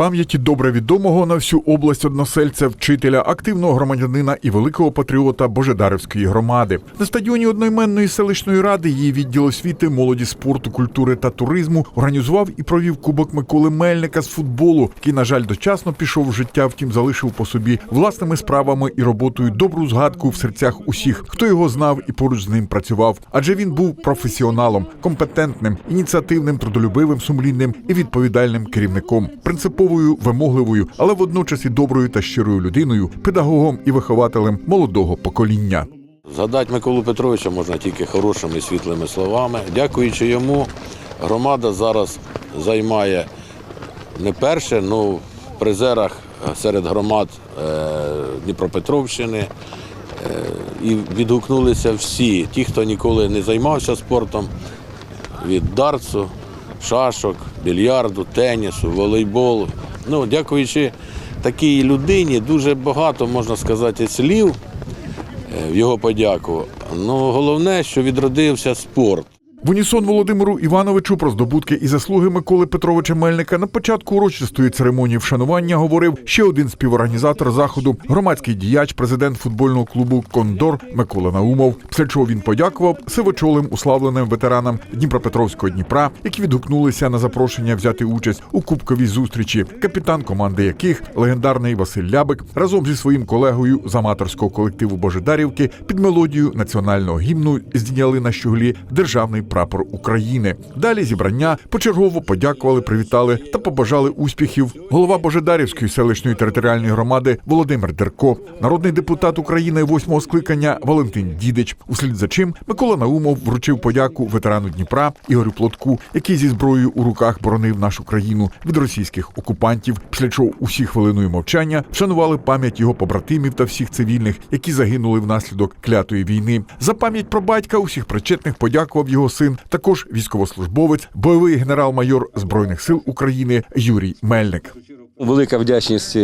Пам'яті добре відомого на всю область односельця, вчителя, активного громадянина і великого патріота Божедарівської громади. На стадіоні одноіменної селищної ради її відділ освіти, молоді, спорту, культури та туризму організував і провів кубок Миколи Мельника з футболу, який, на жаль, дочасно пішов в життя, втім залишив по собі власними справами і роботою добру згадку в серцях усіх, хто його знав і поруч з ним працював. Адже він був професіоналом, компетентним, ініціативним, трудолюбивим, сумлінним і відповідальним керівником, принциповою, вимогливою, але водночас і доброю та щирою людиною, педагогом і вихователем молодого покоління. Згадати Миколу Петровича можна тільки хорошими світлими словами. Дякуючи йому, громада зараз займає не перше, ну в призерах серед громад е, Дніпропетровщини. Е, І відгукнулися всі, ті, хто ніколи не займався спортом, від дартсу, шашок, більярду, тенісу, волейболу. Ну, дякуючи такій людині, дуже багато, можна сказати, слів е, в його подяку. Ну, головне, що відродився спорт. В унісон Володимиру Івановичу про здобутки і заслуги Миколи Петровича Мельника на початку урочистої церемонії вшанування говорив ще один співорганізатор заходу, громадський діяч, президент футбольного клубу Кондор Микола Наумов. Після чого він подякував сивочолим уславленим ветеранам Дніпропетровського Дніпра, які відгукнулися на запрошення взяти участь у кубковій зустрічі, капітан команди яких легендарний Василь Лябик разом зі своїм колегою з аматорського колективу Божедарівки під мелодію національного гімну здійняли на щуглі державний прапор України. Далі зібрання почергово подякували, привітали та побажали успіхів. Голова Божедарівської селищної територіальної громади Володимир Дерко, народний депутат України восьмого скликання Валентин Дідич. Услід за чим Микола Наумов вручив подяку ветерану Дніпра Ігорю Плотку, який зі зброєю у руках боронив нашу країну від російських окупантів. Після чого усі хвилиною мовчання вшанували пам'ять його побратимів та всіх цивільних, які загинули внаслідок клятої війни. За пам'ять про батька усіх причетних подякував його син, також військовослужбовець, бойовий генерал-майор збройних сил України Юрій Мельник. Велика вдячність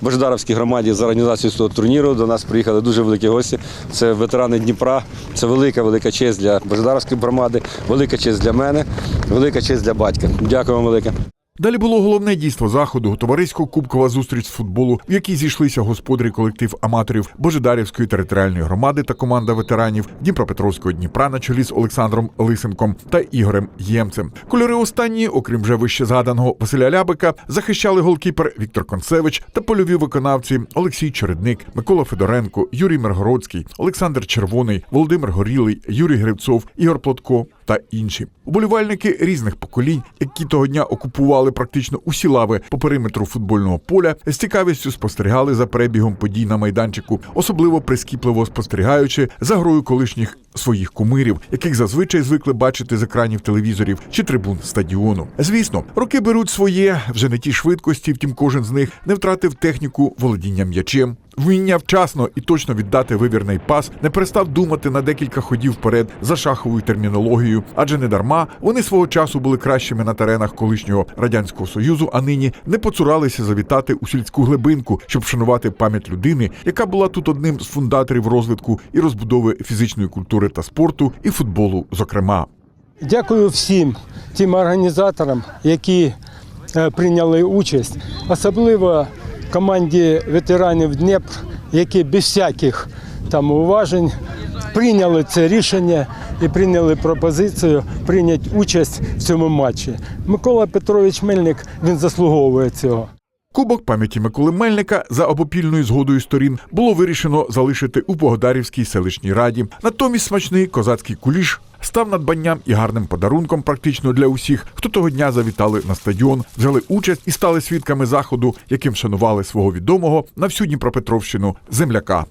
Бождаровській громаді за організацію цього турніру. До нас приїхали дуже великі гості. Це ветерани Дніпра. Це велика, велика честь для Бождаровської громади, велика честь для мене, велика честь для батька. Дякую вам велике. Далі було головне дійство заходу товарисько кубкова зустріч з футболу, в якій зійшлися господарі колектив аматорів Божедарівської територіальної громади та команда ветеранів Дніпропетровського Дніпра на чолі з Олександром Лисенком та Ігорем Ємцем. Кольори останні, окрім вже вище згаданого Василя Лябика, захищали голкіпер Віктор Концевич та польові виконавці Олексій Чередник, Микола Федоренко, Юрій Миргородський, Олександр Червоний, Володимир Горілий, Юрій Гривцов, Ігор Плотко та інші. Уболівальники різних поколінь, які того дня окупували практично усі лави по периметру футбольного поля, з цікавістю спостерігали за перебігом подій на майданчику, особливо прискіпливо спостерігаючи за грою колишніх своїх кумирів, яких зазвичай звикли бачити з екранів телевізорів чи трибун стадіону. Звісно, роки беруть своє вже не ті швидкості, втім кожен з них не втратив техніку володіння м'ячем. Вміння вчасно і точно віддати вивірний пас, не перестав думати на декілька ходів вперед за шаховою термінологією, адже не дарма вони свого часу були кращими на теренах колишнього радянського союзу, а нині не поцуралися завітати у сільську глибинку, щоб вшанувати пам'ять людини, яка була тут одним з фундаторів розвитку і розбудови фізичної культури та спорту, і футболу, зокрема. Дякую всім тим організаторам, які е, прийняли участь, особливо команді ветеранів Дніпр, які без всяких там уважень прийняли це рішення і прийняли пропозицію прийняти участь в цьому матчі. Микола Петрович Мельник він заслуговує цього. Кубок пам'яті Миколи Мельника за обопільною згодою сторін було вирішено залишити у Богодарівській селищній раді. Натомість смачний козацький куліш став надбанням і гарним подарунком практично для усіх, хто того дня завітали на стадіон, взяли участь і стали свідками заходу, яким шанували свого відомого на всю Дніпропетровщину земляка.